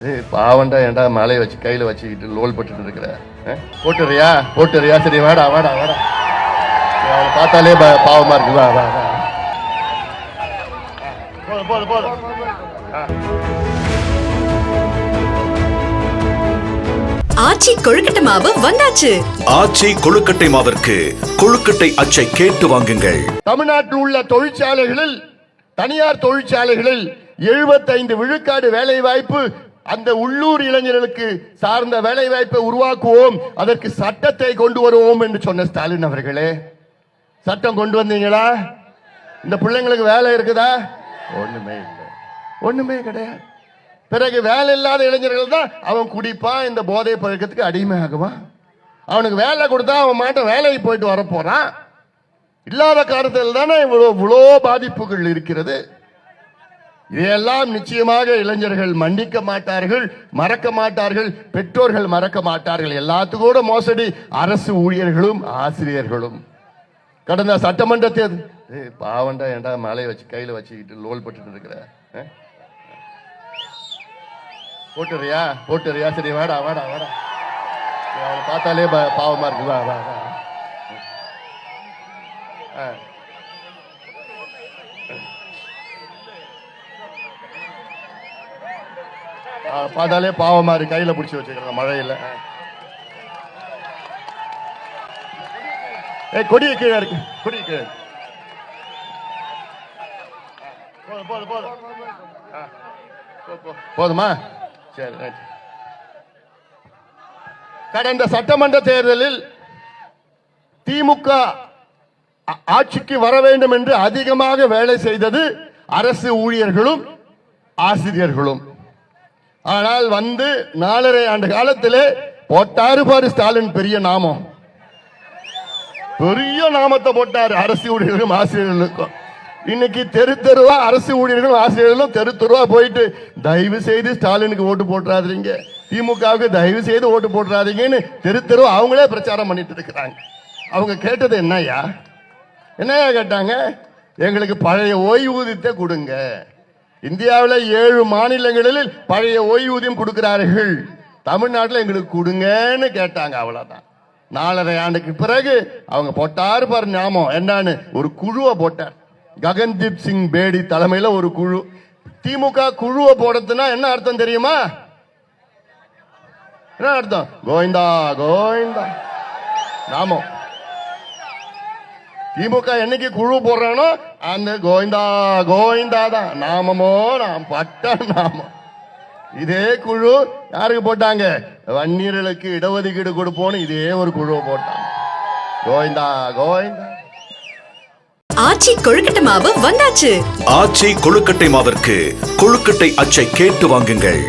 ஏய் பாவண்டா ஏன்டா மலையை வச்சு கையில வச்சுக்கிட்டு லோல் பட்டுட்டு இருக்கிற? போட்டுறியா? போட்டுறியா? சரி வாடா வாடா வாடா. பார்த்தாலே ப- பாவமா இருக்கு. வா வா போதும் போதும் ஆச்சி கொழுக்கட்டை மாவு வந்தாச்சு. ஆச்சி கொழுக்கட்டை மாவிற்கு கொழுக்கட்டை அச்சை கேட்டு வாங்குங்கள். தமிழ்நாட்டில் உள்ள தொழிற்சாலைகளில் தனியார் தொழிற்சாலைகளில் 75 விழுக்காடு வேலை வாய்ப்பு அந்த உள்ளூர் இளைஞர்களுக்கு சார்ந்த வேலை வாய்ப்பை உருவாக்குவோம் அதற்கு சட்டத்தை கொண்டு வருவோம் என்று சொன்ன ஸ்டாலின் அவர்களே. சட்டம் கொண்டு வந்தீங்களா? இந்த பிள்ளைங்களுக்கு வேலை இருக்குதா? ஒண்ணுமே இல்லை. ஒண்ணுமே கிடையாது. பிறகு வேலை இல்லாத இளைஞர்கள் தான் அவன் குடிப்பான் இந்த போதை பழக்கத்துக்கு அடிமையாகுவான் அவனுக்கு வேலை கொடுத்தா அவன் மாட்டம் வேலைக்கு போயிட்டு வர போறான் இல்லாத காரணத்தில் தானே இவ்வளோ இவ்வளோ பாதிப்புகள் இருக்கிறது. இதையெல்லாம் நிச்சயமாக இளைஞர்கள் மன்னிக்க மாட்டார்கள் மறக்க மாட்டார்கள் பெற்றோர்கள் மறக்க மாட்டார்கள். எல்லாத்துக்கூட மோசடி அரசு ஊழியர்களும் ஆசிரியர்களும். கடந்த சட்டமன்ற தேர்தல் பாவண்டா ஏன்டா மலையை வச்சு கையில வச்சுக்கிட்டு லோல் பட்டு இருக்கிற? ஆ? போட்டுறியா? போட்டுறியா? சரி வாடா வாடா வாடா. அவனை பார்த்தாலே பாவமா இருக்கு. வா வா பார்த்தாலே பாவம் இருக்கு கையில பிடிச்சி வச்சுக்கிறாங்க மழையில. ஏ ஏய் கொடிய கீழே இருக்கு கொடிய கீழே போதும் போதும் போதும். போதுமா? சரி ரைட் கடந்த சட்டமன்ற தேர்தலில் திமுக ஆட்சிக்கு வர வேண்டும் என்று அதிகமாக வேலை செய்தது அரசு ஊழியர்களும் ஆசிரியர்களும். ஆனால் வந்து நாலரை ஆண்டு காலத்திலே போட்டாரு பாரு ஸ்டாலின் பெரிய நாமம். பெரிய நாமத்தை போட்டாரு அரசு ஊழியர்களும் ஆசிரியர்களுக்கும். இன்னைக்கு தெரு தெருவா அரசு ஊழியர்களும் ஆசிரியர்களும் தெரு தெருவா போயிட்டு தயவு செய்து ஸ்டாலினுக்கு ஓட்டு போட்டுறாதீங்க. திமுகவுக்கு தயவு செய்து ஓட்டு போட்டுறாதீங்கன்னு தெரு தெருவா அவங்களே பிரச்சாரம் பண்ணிட்டு இருக்கிறாங்க. அவங்க கேட்டது என்னய்யா? என்னய்யா கேட்டாங்க? எங்களுக்கு பழைய ஓய்வூதியத்தை கொடுங்க. இந்தியாவில் ஏழு மாநிலங்களில் பழைய ஓய்வூதியம் கொடுக்கிறார்கள். தமிழ்நாட்டில் எங்களுக்கு கொடுங்கன்னு கேட்டாங்க அவ்வளோதான் நாலரை ஆண்டுக்கு பிறகு அவங்க போட்டார் பாரு ஞாபகம். என்னன்னு? ஒரு குழுவை போட்டார். ககன்தீப் சிங் பேடி தலைமையில் ஒரு குழு. திமுக குழுவை போடுறதுன்னா என்ன அர்த்தம் தெரியுமா? என்ன அர்த்தம்? கோவிந்தா கோவிந்தா. நாமம் திமுக என்னைக்கு குழு போடுறானோ அந்த கோவிந்தா கோவிந்தா தான் நாமமோ நாம் பட்ட நாமம். இதே குழு யாருக்கு போட்டாங்க? வன்னியர்களுக்கு இடஒதுக்கீடு கொடுப்போம்னு இதே ஒரு குழுவை போட்டாங்க. கோவிந்தா கோவிந்தா. ஆச்சி கொழுக்கட்டை மாவு வந்தாச்சு. ஆச்சி கொழுக்கட்டை மாவிற்கு கொழுக்கட்டை அச்சை கேட்டு வாங்குங்கள்.